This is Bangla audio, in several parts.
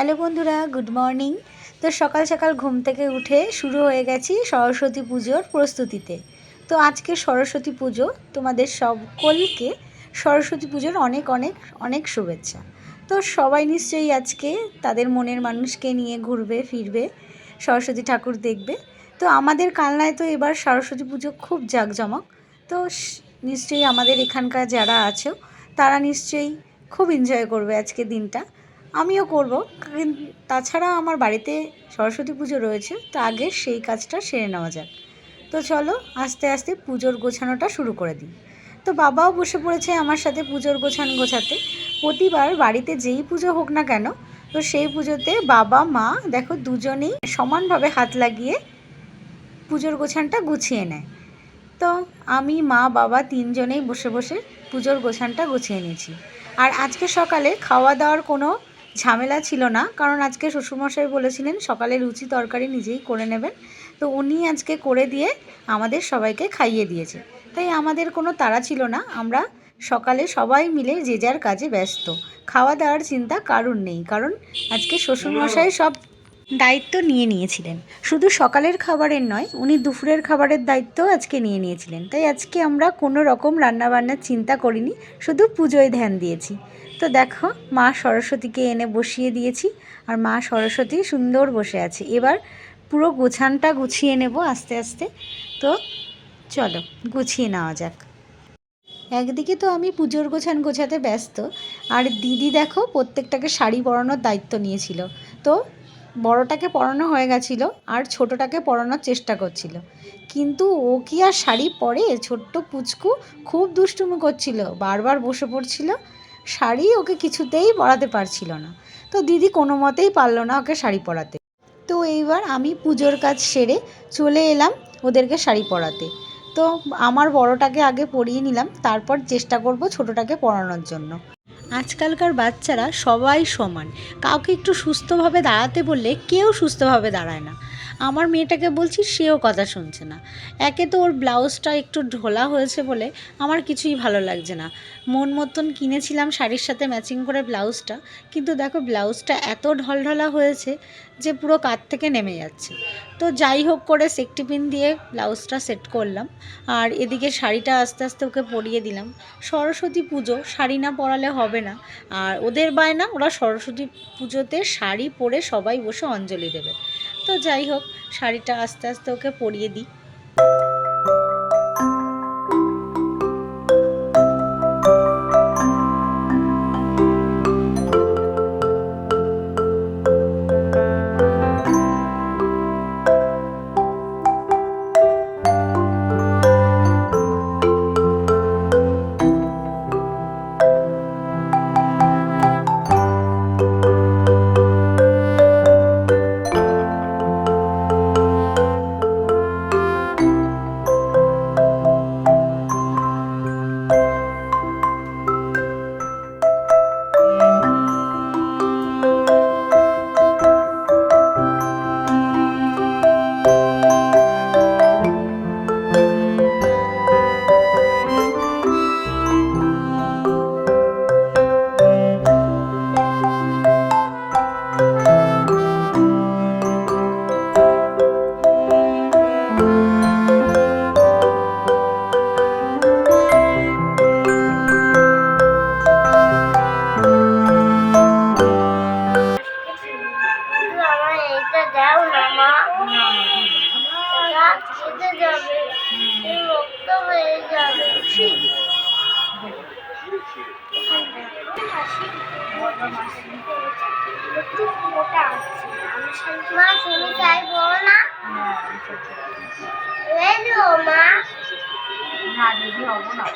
হ্যালো বন্ধুরা, গুড মর্নিং। তো সকাল সকাল ঘুম থেকে উঠে শুরু হয়ে গেছি সরস্বতী পুজোর প্রস্তুতিতে। তো আজকে সরস্বতী পুজো তোমাদের সকলকে সরস্বতী পুজোর অনেক অনেক অনেক শুভেচ্ছা। তো সবাই নিশ্চয়ই আজকে তাদের মনের মানুষকে নিয়ে ঘুরবে, ফিরবে, সরস্বতী ঠাকুর দেখবে। তো আমাদের কালনায় তো এবার সরস্বতী পুজো খুব জাঁকজমক। তো নিশ্চয়ই আমাদের এখানকার যারা আছো, তারা নিশ্চয়ই খুব এনজয় করবে আজকে দিনটা। আমিও করব। তাছাড়া আমার বাড়িতে সরস্বতী পুজো রয়েছে, তো আগে সেই কাজটা সেরে নেওয়া যাক। তো চলো, আস্তে আস্তে পুজোর গোছানোটা শুরু করে দিই। তো বাবাও বসে পড়েছে আমার সাথে পুজোর গোছান গোছাতে। প্রতিবার বাড়িতে যেই পুজো হোক না কেন, তো সেই পুজোতে বাবা, মা, দেখো দুজনেই সমানভাবে হাত লাগিয়ে পুজোর গোছানটা গুছিয়ে নেয়। তো আমি, মা, বাবা তিনজনেই বসে বসে পুজোর গোছানটা গুছিয়ে নিয়েছি। আর আজকে সকালে খাওয়া দাওয়ার কোনো ঝামেলা ছিল না, কারণ আজকে শ্বশুরমশাই বলেছিলেন সকালে লুচি তরকারি নিজেই করে নেবেন। তো উনি আজকে করে দিয়ে আমাদের সবাইকে খাইয়ে দিয়েছে। তাই আমাদের কোনো তাড়া ছিল না, আমরা সকালে সবাই মিলে যে যার কাজে ব্যস্ত। খাওয়া দাওয়ার চিন্তা কারুর নেই, কারণ আজকে শ্বশুরমশাই সব দায়িত্ব নিয়ে নিয়েছিলেন। শুধু সকালের খাবারের নয়, উনি দুপুরের খাবারের দায়িত্ব আজকে নিয়ে নিয়েছিলেন। তাই আজকে আমরা কোনো রকম রান্নাবান্নার চিন্তা করিনি, শুধু পুজোয় ধ্যান দিয়েছি। তো দেখো, মা সরস্বতীকে এনে বসিয়ে দিয়েছি আর মা সরস্বতী সুন্দর বসে আছে। এবার পুরো গোছানটা গুছিয়ে নেব আস্তে আস্তে। তো চলো, গুছিয়ে নেওয়া যাক। একদিকে তো আমি পুজোর গোছান গোছাতে ব্যস্ত, আর দিদি দেখো প্রত্যেকটাকে শাড়ি পরানোর দায়িত্ব নিয়েছিল। তো বড়টাকে পরানো হয়ে গেছিল আর ছোটোটাকে পরানোর চেষ্টা করছিল। কিন্তু ও কি আর শাড়ি পরে ছোট্ট পুচকু খুব দুষ্টুমি করছিল, বারবার বসে পড়ছিল শাড়ি ওকে কিছুতেই পরাতে পারছিল না। তো দিদি কোনো মতেই পারল না ওকে শাড়ি পরাতে। তো এইবার আমি পুজোর কাজ সেরে চলে এলাম ওদেরকে শাড়ি পরাতে। তো আমার বড়টাকে আগে পরিয়ে নিলাম, তারপর চেষ্টা করব ছোটোটাকে পরানোর জন্য। আজকালকার বাচ্চারা সবাই সমান। কাউকে একটু সুস্থভাবে দাঁড়াতে বললে কেউ সুস্থভাবে দাঁড়ায় না। আমার মেয়েটাকে বলছি, সেও কথা শুনছে না। একে তো ওর ব্লাউজটা একটু ঢোলা হয়েছে বলে আমার কিছুই ভালো লাগছে না। মন মতন কিনেছিলাম শাড়ির সাথে ম্যাচিং করে ব্লাউজটা, কিন্তু দেখো ব্লাউজটা এত ঢলঢলা হয়েছে যে পুরো কাত থেকে নেমে যাচ্ছে। তো যাই হোক করে সেফটি পিন দিয়ে ব্লাউজটা সেট করলাম আর এদিকে শাড়িটা আস্তে আস্তে ওকে পরিয়ে দিলাম। সরস্বতী পুজো, শাড়ি না পরালে হবে না। আর ওদের বায়না, ওরা সরস্বতী পুজোতে শাড়ি পরে সবাই বসে অঞ্জলি দেবে। তো যাই হোক শাড়িটা আস্তে আস্তে ওকে পরিয়ে দিই। মা তুমি চাই বলো না রেডো মা না দিদি হব না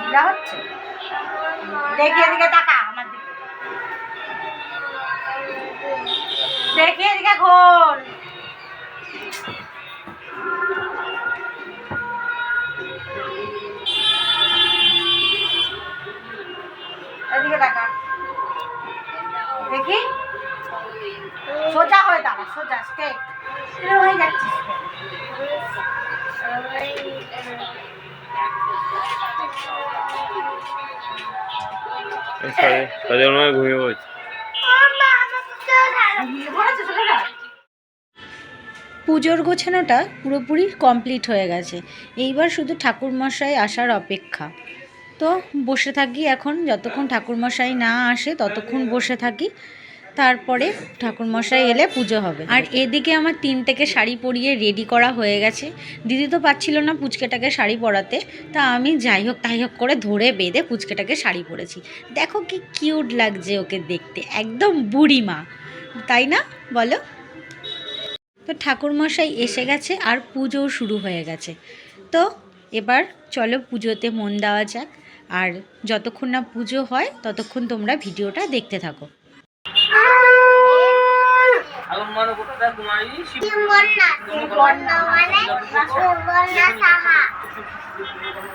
ঢিলা হচ্ছে দেখি এদিকে তাকা দেখি এদিকে খোল। এদিকে তাকা দেখি। সোজা হয়ে দাঁড়া, সোজা স্ট্রেট হয়ে মনে ঘুমিয়ে পড়ছে। পুজোর গোছানোটা পুরোপুরি কমপ্লিট হয়ে গেছে। এইবার শুধু ঠাকুরমশাই আসার অপেক্ষা। তো বসে থাকি এখন, যতক্ষণ ঠাকুরমশাই না আসে ততক্ষণ বসে থাকি। তারপরে ঠাকুরমশাই এলে পুজো হবে। আর এদিকে আমার তিনটেকে শাড়ি পরিয়ে রেডি করা হয়ে গেছে। দিদি তো পাচ্ছিল না পুচকেটাকে শাড়ি পরাতে। তা আমি যাই হোক তাই হোক করে ধরে বেঁধে পুচকেটাকে শাড়ি পরেছি। দেখো কি কিউট লাগছে ওকে দেখতে। একদম বুড়ি মা। তাই না? বলো। তো ঠাকুরমশাই এসে গেছে আর পুজোও শুরু হয়ে গেছে। তো এবার চলো পুজোতে মন দেওয়া যাক। আর যতক্ষণ না পুজো হয় ততক্ষণ তোমরা ভিডিওটা দেখতে থাকো।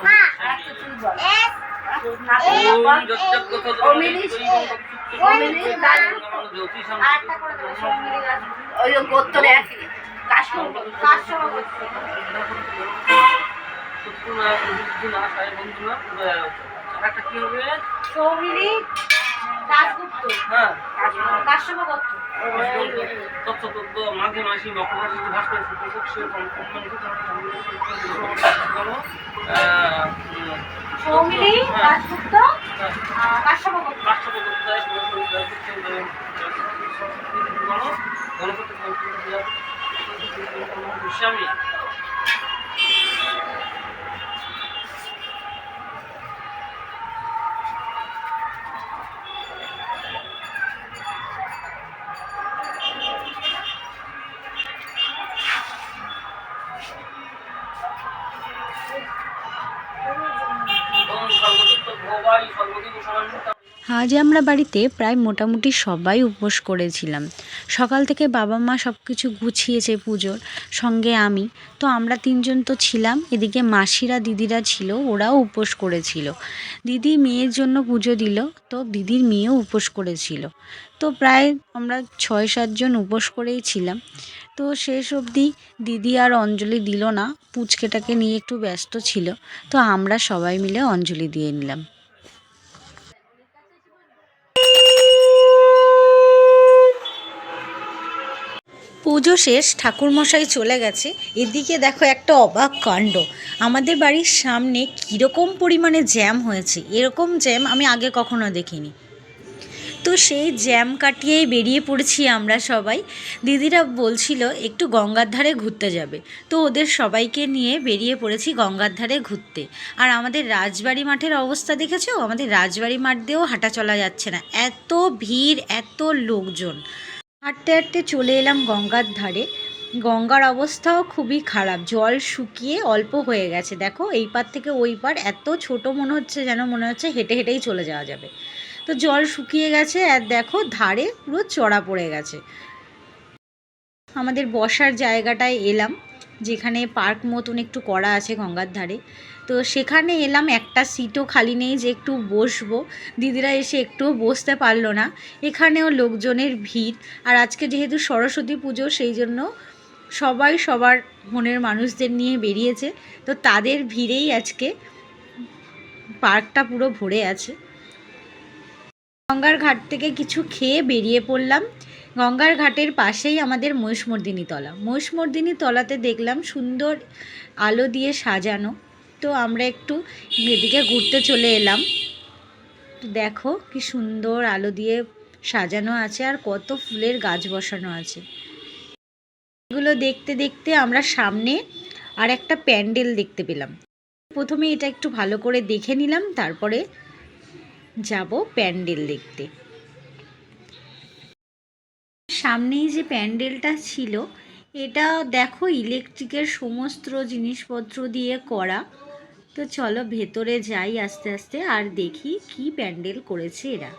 মা ওই গোত্তরে একই কাশ্মীর একটা কি হবে সৌমিলি দাসগুপ্ত হ্যাঁ কাশ্যপ গোত্র তত্ত্ব তত্ত্ব মাঘে মাসি মকরাশি ভাস্কর শুক্লপক্ষে সৌমিলি দাসগুপ্ত কাশ্যপ গোত্র স্বামী সর্বদত্ত আজ আমরা বাড়িতে প্রায় মোটামুটি সবাই উপোস করেছিলাম। সকাল থেকে বাবা মা সব কিছু গুছিয়েছে পুজোর, সঙ্গে আমি। তো আমরা তিনজন তো ছিলাম, এদিকে মাসিরা, দিদিরা ছিল, ওরাও উপোস করেছিল। দিদি মেয়ের জন্য পুজো দিল, তো দিদির মেয়েও উপোস করেছিল। তো প্রায় আমরা ছয় সাতজন উপোস করেই ছিলাম। তো শেষ অবধি দিদি আর অঞ্জলি দিল না, পুচকেটাকে নিয়ে একটু ব্যস্ত ছিল। তো আমরা সবাই মিলে অঞ্জলি দিয়ে নিলাম। পুজো শেষ, ঠাকুরমশাই চলে গেছে। এদিকে দেখো একটা অবাক কাণ্ড। আমাদের বাড়ির সামনে কীরকম পরিমাণে জ্যাম হয়েছে। এরকম জ্যাম আমি আগে কখনো দেখিনি। তো সেই জ্যাম কাটিয়েই বেরিয়ে পড়েছি আমরা সবাই। দিদিরা বলছিল, একটু গঙ্গার ধারে ঘুরতে যাবে। তো ওদের সবাইকে নিয়ে বেরিয়ে পড়েছি গঙ্গার ধারে ঘুরতে। আর আমাদের রাজবাড়ি মাঠের অবস্থা দেখেছ? আমাদের রাজবাড়ি মাঠ দিয়েও হাঁটা চলা যাচ্ছে না। এত ভিড়, এত লোকজন। হাঁটতে হাঁটতে চলে এলাম গঙ্গার ধারে। গঙ্গার অবস্থাও খুবই খারাপ। জল শুকিয়ে অল্প হয়ে গেছে। দেখো, এই পার থেকে ওই পার এত ছোট মনে হচ্ছে যেন মনে হচ্ছে হেঁটে হেঁটেই চলে যাওয়া যাবে। তো জল শুকিয়ে গেছে আর দেখো, ধারে পুরো চড়া পড়ে গেছে। আমাদের বসার জায়গাটায় এলাম, যেখানে পার্ক মতন একটু করা আছে গঙ্গার ধারে। তো সেখানে এলাম, একটা সিটও খালি নেই যে একটু বসবো। দিদিরা এসে একটুও বসতে পারল না। এখানেও লোকজনের ভিড়। আর আজকে যেহেতু সরস্বতী পুজো, সেই জন্য সবাই সবার মনের মানুষদের নিয়ে বেরিয়েছে। তো তাদের ভিড়েই আজকে পার্কটা পুরো ভরে আছে। গঙ্গার ঘাট থেকে কিছু খেয়ে বেরিয়ে পড়লাম। গঙ্গার ঘাটের পাশেই আমাদের মহিষমর্দিনী তলা মহিষমর্দিনী তলাতে দেখলাম সুন্দর আলো দিয়ে সাজানো। তো আমরা একটু এদিকে ঘুরতে চলে এলাম। দেখো কি সুন্দর আলো দিয়ে সাজানো আছে আর কত ফুলের গাছ বসানো আছে। এগুলো দেখতে দেখতে আমরা সামনে আর একটা প্যান্ডেল দেখতে পেলাম। প্রথমে এটা একটু ভালো করে দেখে নিলাম, তারপরে যাব প্যান্ডেল দেখতে। সামনেই যে প্যান্ডেলটা ছিল, এটা দেখো ইলেকট্রিকের সমস্ত জিনিসপত্র দিয়ে করা। তো চলো ভেতরে যাই আস্তে আস্তে আর দেখি কি প্যান্ডেল করেছে এরা।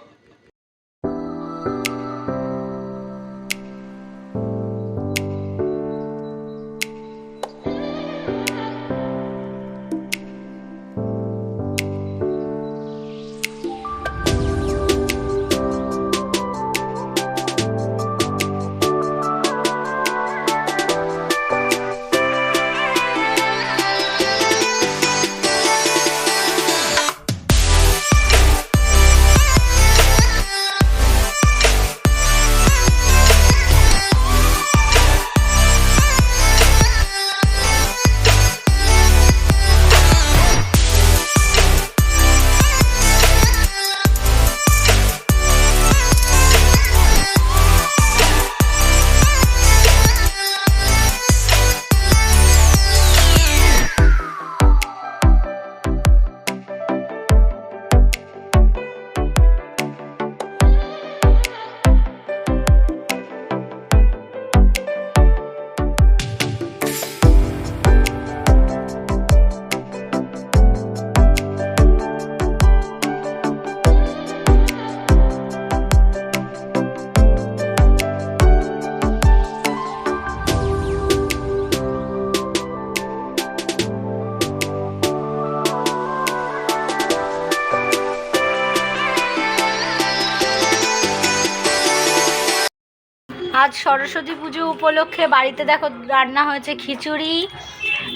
সরস্বতী পুজো উপলক্ষে বাড়িতে দেখো রান্না হয়েছে খিচুড়ি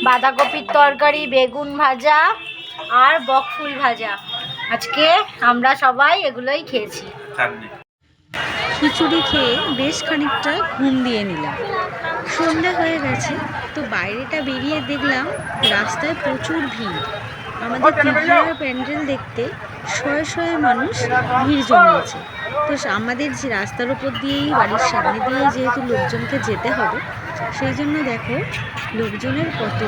বাঁধাকপির তরকারি বেগুন ভাজা আর বকফুল ভাজা। আজকে আমরা সবাই এগুলোই খেয়েছি। খিচুড়ি খেয়ে বেশ খানিকটা ঘুম দিয়ে নিলাম। সন্ধ্যা হয়ে গেছে তো বাইরেটা বেরিয়ে দেখলাম রাস্তায় প্রচুর ভিড়। আমাদের প্যান্ডেল দেখতে শয়ে শয়ে মানুষ ভিড় জমিয়েছে। তো আমাদের যে রাস্তার উপর দিয়েই বাড়ির সামনে দিয়েই যেহেতু লোকজনকে যেতে হবে, সেই জন্য দেখো লোকজনের কত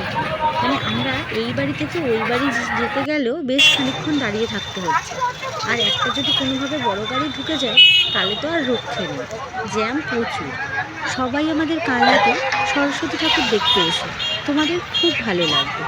মানে আমরা এই বাড়ি থেকে ওই বাড়ি যেতে গেলেও বেশ খানিকক্ষণ দাঁড়িয়ে থাকতে হচ্ছে। আর একটা যদি কোনোভাবে বড় গাড়ি ঢুকে যায়, তাহলে তো আর রক্ষে নেই জ্যাম প্রচুর। সবাই আমাদের কান্নাতে সরস্বতী ঠাকুর দেখতে এসো তোমাদের খুব ভালো লাগবে।